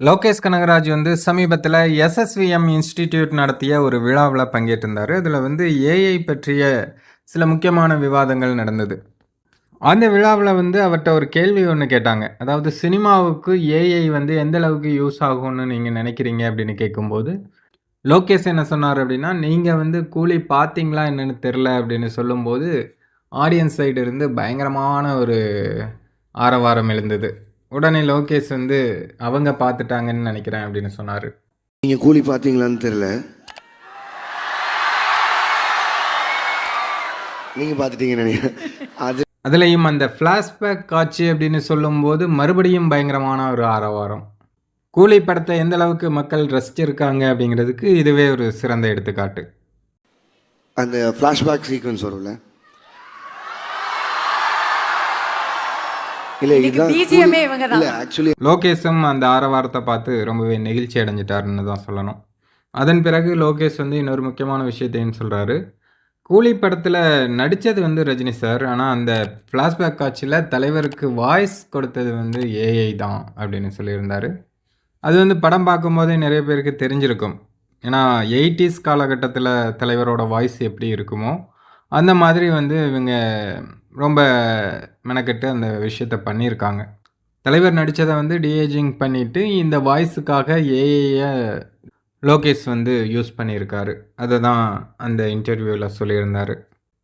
லோகேஷ் கனகராஜ் வந்து சமீபத்தில் SSVM institute நடத்திய ஒரு விழாவில் பங்கேற்றிருந்தார். அதில் வந்து ஏஐ பற்றிய சில முக்கியமான விவாதங்கள் நடந்தது. அந்த விழாவில் வந்து அவர்கிட்ட ஒரு கேள்வி ஒன்று கேட்டாங்க. அதாவது சினிமாவுக்கு ஏஐ வந்து எந்த அளவுக்கு யூஸ் ஆகும்னு நீங்கள் நினைக்கிறீங்க அப்படின்னு கேட்கும்போது லோகேஷ் என்ன சொன்னார் அப்படின்னா நீங்கள் வந்து கூலி பார்த்தீங்களா என்னென்னு தெரில அப்படின்னு சொல்லும்போது ஆடியன்ஸ் சைடு இருந்து பயங்கரமான ஒரு ஆரவாரம் எழுந்தது. உடனே லோகேஷ் வந்து அவங்க பார்த்துட்டாங்கன்னு நினைக்கிறேன் அப்படின்னு சொன்னார். நீங்க கூலி பார்த்தீங்களான்னு தெரியல. நீங்க பார்த்துட்டீங்கன்னு நினைக்கிறேன். அது அதுலேயும் அந்த ஃப்ளாஷ்பேக் காட்சி அப்படின்னு சொல்லும்போது மறுபடியும் பயங்கரமான ஒரு ஆரவாரம். கூலி படத்தை எந்த அளவுக்கு மக்கள் ரசிச்சிருக்காங்க அப்படிங்கிறதுக்கு இதுவே ஒரு சிறந்த எடுத்துக்காட்டு. அந்த ஃப்ளாஷ்பேக் சீக்வன்ஸ் வரும்ல. இல்ல இதுதான் இவங்க தான். ஆக்சுவலி லோகேஷும் அந்த ஆரவாரத்தை பார்த்து ரொம்பவே நெகிழ்ச்சி அடைஞ்சிட்டாருன்னு தான் சொல்லணும். அதன் பிறகு லோகேஷ் வந்து இன்னொரு முக்கியமான விஷயத்தையும் சொல்கிறாரு கூலி படத்தில் நடித்தது வந்து ரஜினி சார் ஆனால் அந்த ஃப்ளாஷ்பேக் காட்சியில் தலைவருக்கு வாய்ஸ் கொடுத்தது வந்து ஏஐ தான் அப்படின்னு சொல்லியிருந்தார். அது வந்து படம் பார்க்கும்போதே நிறைய பேருக்கு தெரிஞ்சிருக்கும். ஏன்னா எயிட்டிஸ் காலகட்டத்தில் தலைவரோட வாய்ஸ் எப்படி இருக்குமோ அந்த மாதிரி வந்து இவங்க ரொம்ப மெனக்கெட்டு அந்த விஷயத்த பண்ணியிருக்காங்க. தலைவர் நடித்ததை வந்து டிஏஜிங் பண்ணிவிட்டு இந்த வாய்ஸுக்காக ஏஐயை லோகேஷ் வந்து யூஸ் பண்ணியிருக்காரு. அதை தான் அந்த இன்டர்வியூவில் சொல்லியிருந்தார்.